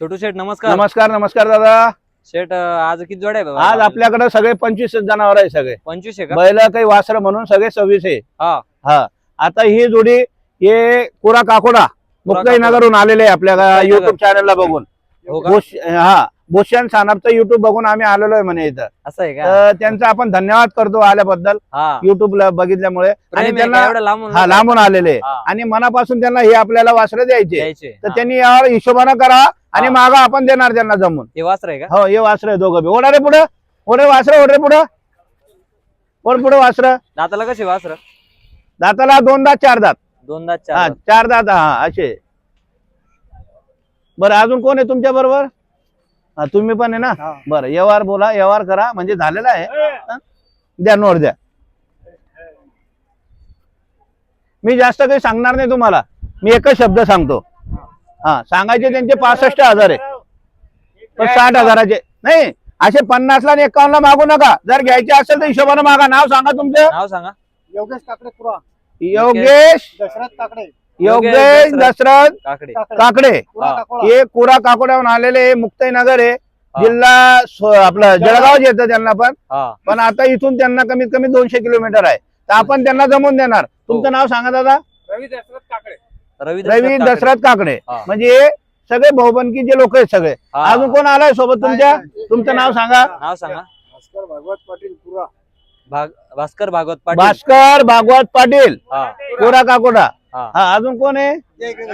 छोटू शेठ नमस्कार. नमस्कार नमस्कार दादा. शेठ आज किती जोड्या आहे बाबा? आज आपल्याकडे सगळे पंचवीस जनावर आहे सगळे. पंचवीस आहे का? बैल काही वासर म्हणून सगळे सव्वीस आहे. हा. हा. आता ही जोडी हे कोरा काकोडा मुक्ताईनगरहून आलेले आहे आपल्या मुक्ताईनगर. युट्यूब चॅनलला बघून. हो का? बोश हा. बोशन सानपचं युट्यूब बघून आम्ही आलेलो आहे म्हणे इथं. असं आहे का? तर त्यांचा आपण धन्यवाद करतो आल्याबद्दल हा. युट्यूबला बघितल्यामुळे. आणि प्रेम आहे का? त्यांना एवढं लांबून हा लांबून आलेले आहे. हा, आणि मनापासून त्यांना हे आपल्याला वासरं द्यायचे. द्यायचे. तर हा. त्यांनी यावर हिशोबानं करा. आणि. मागा आपण देणार त्यांना जमून. हे वासर आहे का? हो हे वासर आहे दोघं बी. ओढा रे पुढं. ओढे वासर ओढ रे पुढं. ओढ पुढं वासर. दाताला कसे वासर? दाताला दोन दात चार दात. दोन दात हा चार दात. चार दात हा असे. बरं अजून कोण आहे तुमच्या बरोबर? हा तुम्ही पण आहे ना? बरं व्यवहार बोला व्यवहार करा. म्हणजे झालेला आहे. हा? द्या नोट द्या. मी जास्त काही सांगणार नाही तुम्हाला. मी एकच शब्द सांगतो. हा सांगायचे त्यांचे पासष्ट हजार आहे. पण साठ हजाराचे. नाही असे पन्नासला आणि एकावन्नला मागू नका. जर घ्यायचे असेल तर हिशोबानं मागा. नाव सांगा तुमचं? नाव सांगा. योगेश काकडे पुरा. योगेश? दशरथ काकडे. योगेश दशरथ काकडे. काकडे. हा. हे कुरा काकोड्याहून आलेले मुक्ताईनगर आहे. हा. जिल्हा आपलं जळगाव. येतं त्यांना पण. हा. पण आता इथून त्यांना कमीत कमी दोनशे किलोमीटर आहे. तर आपण त्यांना जमून देणार. तुमचं नाव सांगा दादा. रवी दशरथ काकडे. रवी. दशरथ काकडे. म्हणजे सगळे भाऊबंदकीचे लोक आहेत सगळे. अजून कोण आलाय सोबत तुमच्या? तुमचं नाव सांगा. नाव सांगा. भास्कर भागवत पाटील पुरा. भाग भास्कर भागवत पाटील. भास्कर भागवत पाटील. हा. कोरा काकोडा हा. अजून कोण आहे?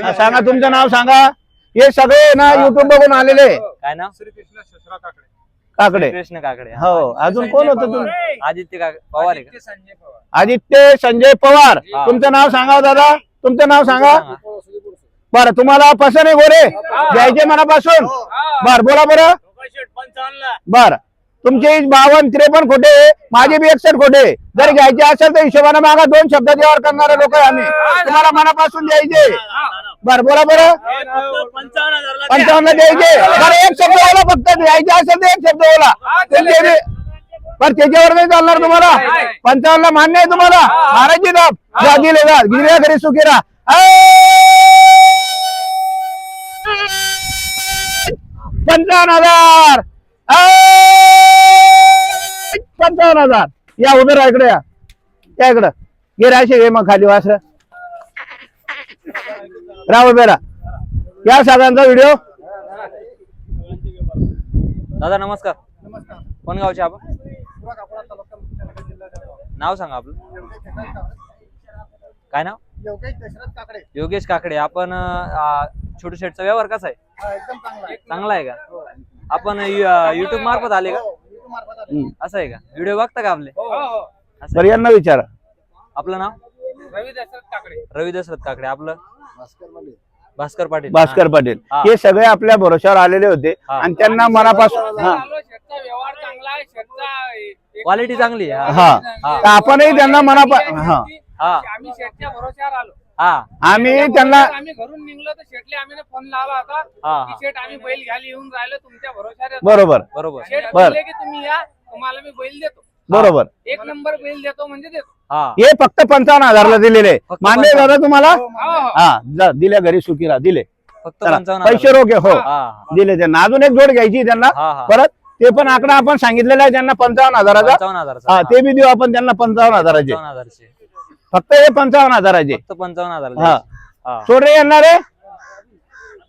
हा, सांगा तुमचं नाव सांगा. हे सगळे ना युट्यूब बघून आलेले. काय नाव? श्रीकृष्ण शशरा काकडे. काकडे. कृष्ण काकडे. हा. अजून कोण होतं तुम आदित्य काकडे पवार आहे का? संजय पवार. आदित्य संजय पवार. तुमचं नाव सांगा हो दादा. तुमचं नाव सांगा. बरं तुम्हाला पसंत आहे गोरे? द्यायचे मनापासून? बर बोला बरं. बर. तुमचे बावन्न त्रेपन्न खोटे माझे बी एकसठ खोटे जर घ्यायचे असेल तर हिशोबाने मागा दोन शब्द व्यवहार करणारे लोक आम्ही. तुम्हाला मनापासून द्यायचे. बर बोला बरं. पंचावन्न द्यायचे. बरं एक शब्द बोला फक्त. द्यायचे असेल तर एक शब्द बोला. बर त्याच्यावर नाही चालणार तुम्हाला. पंचावन्न मान्य आहे तुम्हाला. महाराजची दाब. जा दिले जा. गिऱ्या घरी सुखी राहा. पंचावन्न हजार. पंचावन्न हजार. या उभे राहा इकडे या. या इकडं. गे राशे घे मग खाली वासर. राहा उभे राहा. या सगळ्यांचा व्हिडिओ दादा नमस्कार. नमस्कार. कोण गावचे आपण पुरा काकोळा तालुका मुक्ताईनगर जिल्हा जळगाव. नाव सांगा आपलं. योगेश दशरथ काकडे. काय नाव? योगेश दशरथ काकडे. योगेश काकडे. आपण छोटू शेठचा व्यवहार कसा आहे? हा एकदम चांगला आहे. चांगला आहे का? आपण युट्यूब मार्फत आले का? हो, YouTube मार्फत आले. असं आहे का? व्हिडिओ बघता का आपले? हो, हो. असं बरं यांना विचारा. आपलं नाव? रवी दशरथ काकडे. रवी दशरथ काकडे. आपलं? भास्कर पाटील. भास्कर पाटील. हा. हे. सगळे आपल्या भरोश्यावर आलेले होते हा. आणि त्यांना मनापासून हा. शेतचा व्यवहार चांगला आहे. शेतचा क्वालिटी चांगली आहे हा. हा. तर आपणही त्यांना मनापासून हा. हा. आम्ही शेतच्या भरोश्यावर आलो. हा. आम्ही त्यांना आम्ही घरून निघलो तर शेटले आम्ही फोन लावला होता हा की शेट आम्ही बैल घ्यायला येऊन राहिलो तुमच्या भरोश्यावर येतो. बरोबर. बरोबर. शेट बर. की तुम्ही या तुम्हाला मी बैल देतो. बरोबर. एक नंबर बैल देतो म्हणजे देतो. हा. हे फक्त पंचावन्न हजारला दिलेले. फक्त मान्य दादा तुम्हाला? हो, हो. हा जा दिल्या घरी सुखी राहा दिले. फक्त चला, पंचावन्न पैसे हजार. रोखे हो. हा. हा. दिले त्यांना. अजून एक जोड घ्यायची त्यांना. हा हा. परत? ते पण आकडा आपण सांगितलेला आहे त्यांना पंचावन्न हजाराचा. पंचावन्न हजारचा. हा ते बी देऊ आपण त्यांना पंचावन्न हजाराचे. पंचावन्न हजारचे. फक्त हे पंचावन्न हजाराचे. फक्त पंचावन्न हजार हा. सोड रे येणार आहे?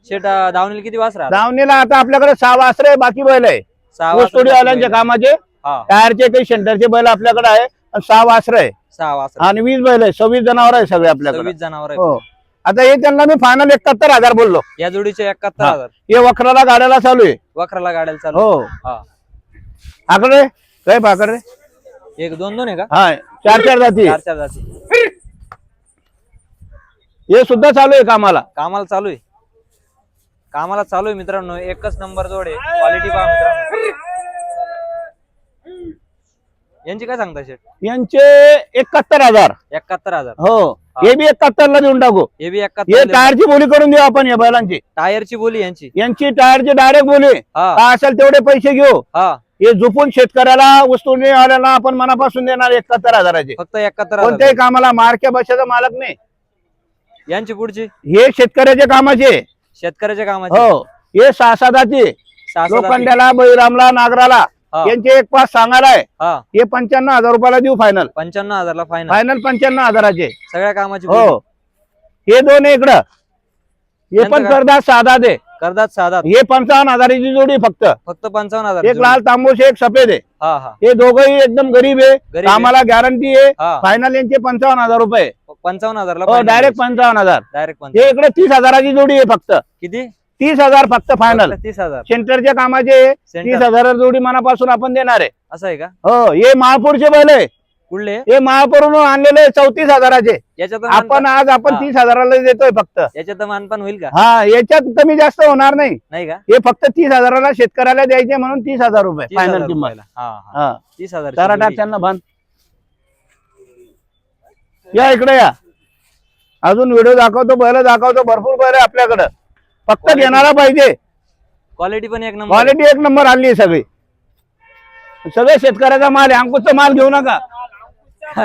शेट दावणीला किती वास राहतात दावणीला आता आपल्याकडे सहा वासरे बाकी बैल आहे. सहा वासरं तोडी वाल्यांच्या बैल. कामाचे. हा. टायरचे काही सेंटरचे बैल आपल्याकडे आहे आणि सहा वासरे आहे. सहा वास आणि वीस बैल आहे सव्वीस जनावर आहे सगळे आपल्याकडे. सव्वीस जनावर हो. आता हे त्यांना मी फायनल एकाहत्तर हजार बोललो. या जोडीचे एकाहत्तर. हजार. हे वखराला गाड्याला चालू आहे. वखराला गाड्याला चालू हो. हा. आकडे? काय पाकडे एक दोन दोन आहे का? हा चार चार जाती. चार चार जाती. हे सुद्धा चालू आहे कामाला. कामाला चालू आहे. कामाला चालू आहे मित्रांनो. एकच नंबर जोड आहे. क्वालिटी पहा मित्रांनो. यांची काय सांगता शेट यांचे एकाहत्तर हजार. एकाहत्तर हजार. हो. हे. बी एकाहत्तर ला देऊन टाकू. हे बी हे एकाहत्तर टायरची बोली करून देऊ आपण या बैलांची. टायरची बोली यांची. यांची टायरची डायरेक्ट बोली. हा. काय असेल तेवढे पैसे घेऊ. हा. हे झोपून शेतकऱ्याला वस्तू आल्याला आपण मनापासून देणार एकाहत्तर हजाराचे. फक्त एकाहत्तर कोणत्याही कामाला मार्क्या बशाचा मालक नाही. यांची पुढची? हे शेतकऱ्याच्या कामाचे. शेतकऱ्याच्या कामाची. हो. हे सहा सहा लोखंड्याला बैरामला नागराला. यांचे एक पाच सांगायला आहे. हा. हे पंच्याण्णव हजार रुपयाला देऊ फायनल पंच्याण्णव हजारला फायनल फायनल पंच्याण्णव हजाराचे. सगळ्या कामाची हो. हे दोन आहे इकडं. हे पण? करदात साधा दे करदात साधा हे पंचावन्न हजाराची जोडी फक्त. फक्त पंचावन्न हजार एक लाल तांबूस एक सफेद आहे. हा हा. हे दोघंही एकदम गरीब आहे. कामाला गॅरंटी आहे. हा. फायनल यांचे पंचावन्न हजार रुपये पंचावन्न हजारला हो डायरेक्ट पंचावन्न हजार. डायरेक्ट हे इकडे तीस हजाराची जोडी आहे फक्त. किती? तीस हजार फक्त फायनल तीस हजार. सेंटरच्या कामाचे तीस हजार जोडी मनापासून आपण देणार आहे. असं आहे का? हो हे महापूरचे बैल आहे. कुठले? हे महापूरहून आणलेले चौतीस हजाराचे. याच्यात आपण आज आपण. तीस हजाराला देतोय फक्त. याच्यात मानपान होईल का? हा याच्यात कमी जास्त होणार नाही. नाही का? हे फक्त तीस हजाराला शेतकऱ्याला द्यायचे म्हणून तीस हजार रुपये फायनल किंमत. तीस हजार जरा टाक त्यांना भान. या इकडे या. अजून व्हिडिओ दाखवतो बैल दाखवतो भरपूर बैल आपल्याकडं. फक्त. घेणारा पाहिजे. क्वालिटी पण एक नंबर क्वालिटी एक नंबर आणली आहे सगळी. सगळे शेतकऱ्याचा माल आहे अंकुशचा माल घेऊ नका.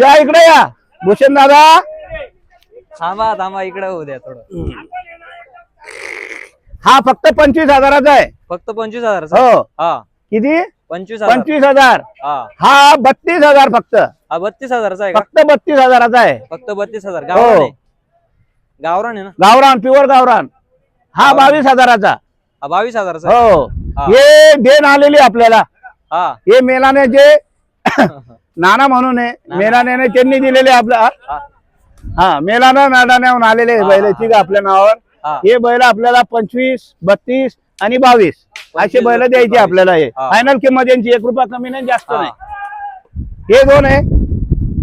या इकडे या. भूषण दादा. थांबा थांबा इकडे होऊ द्या थोडं. हा फक्त पंचवीस हजाराचा आहे. फक्त पंचवीस हजार हो. हा. किती? पंचवीस हजार. पंचवीस हजार. हा. हा बत्तीस हजार फक्त. हा बत्तीस हजारचा आहे का? फक्त बत्तीस हजाराचा आहे. फक्त बत्तीस हजार. गावरान हो आहे. गावरान आहे ना? गावरान प्युअर गावरान. हा. बावीस हजाराचा. हा बावीस हजारचा आहे. हो. हा. हे देण आलेली आपल्याला. हा. हे मेलाने नाना म्हणून आहे. मेलाने त्यांनी दिलेले आपल्या हा. हा. मेलाना नाडाण्याहून आलेले बैल. ठीक आहे आपल्या नावावर. हा. हे बैल आपल्याला पंचवीस बत्तीस आणि बावीस. असे बैल द्यायचे. आपल्याला हे. फायनल किंमत यांची एक रुपया कमी नाही जास्त. नाही. हे. दोन आहे.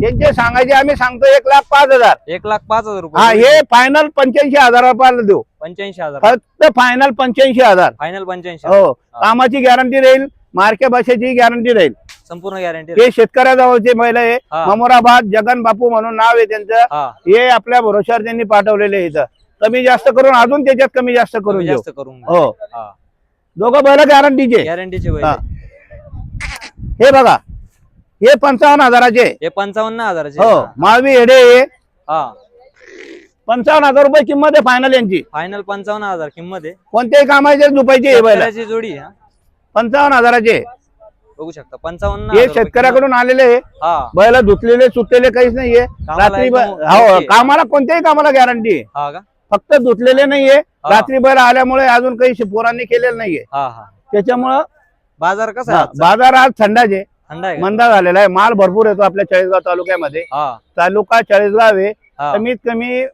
यांचे सांगायचे आम्ही सांगतो एक लाख पाच हजार. एक लाख पाच हजार हा रुपये. हे फायनल पंच्याऐंशी हजार रुपयाला देऊ पंच्याऐंशी हजार फक्त फायनल पंच्याऐंशी हजार. फायनल पंच्याऐंशी हो. कामाची गॅरंटी राहील मार्के भाषेची गॅरंटी राहील. संपूर्ण गॅरंटी हे शेतकऱ्याजवळचे महिला आहे. हा. ममोराबाद जगन बापू म्हणून नाव आहे त्यांचं. हा. हे आपल्या भरोश्यावर त्यांनी पाठवलेले आहे इथं. कमी जास्त करून अजून त्याच्यात कमी जास्त करून जास्त करून हो. हा. दोघं बैल गॅरंटीचे गॅरंटीचे बैल हा. हे बघा. हे पंचावन्न हजाराचे. हे पंचावन्न हजाराचे. हो. माळवी हेडे हे. हा. पंचावन्न हजार रुपये किंमत आहे फायनल यांची. फायनल पंचावन्न हजार किंमत आहे. कोणत्याही कामाचे हे बैल. शेतकऱ्याची जोडी आहे, हा. पंचावन्न हजाराचे. बघू शकता. पंचावन्न हे हजार रुपये शेतकऱ्याकडून आलेले आहे किंमत. हा. बैल धुतलेले सुटलेले काहीच नाहीये. कामाला रात्री ब- एकदम हो. कामाला कोणत्याही कामाला गॅरंटी आहे. हा का? फक्त धुतलेले नाहीये. रात्री बैल आल्यामुळे अजून काही शि- पोरांनी केलेलं नाहीये. हा हा. त्याच्यामुळं बाजार कसा आहे आजचा? बाजार आज थंडाचे थंड आहे का? मंदा झालेला आहे. माल भरपूर येतो आपल्या चाळीसगाव तालुक्यामध्ये. हा. तालुका चाळीसगाव आहे. हा. कमीत कमी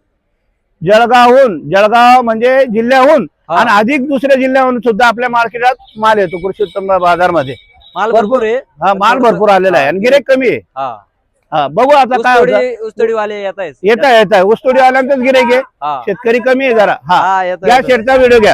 जळगावहून जळगाव म्हणजे जिल्ह्याहून हा. आणि अधिक दुसऱ्या जिल्ह्याहून सुद्धा आपल्या मार्केटात माल येतो. कृषी उत्पन्न बाजारमध्ये. माल भरपूर- भरपूर आहे. हा माल भरपूर आलेला आहे. आणि गिरेक कमी आहे. हा. हा बघू आता काय होतं. येत आहेत येत आहे येत आहे गिरेक आहे. हा. शेतकरी कमी आहे जरा. हा. हा येत घ्या शेडचा व्हिडिओ घ्या.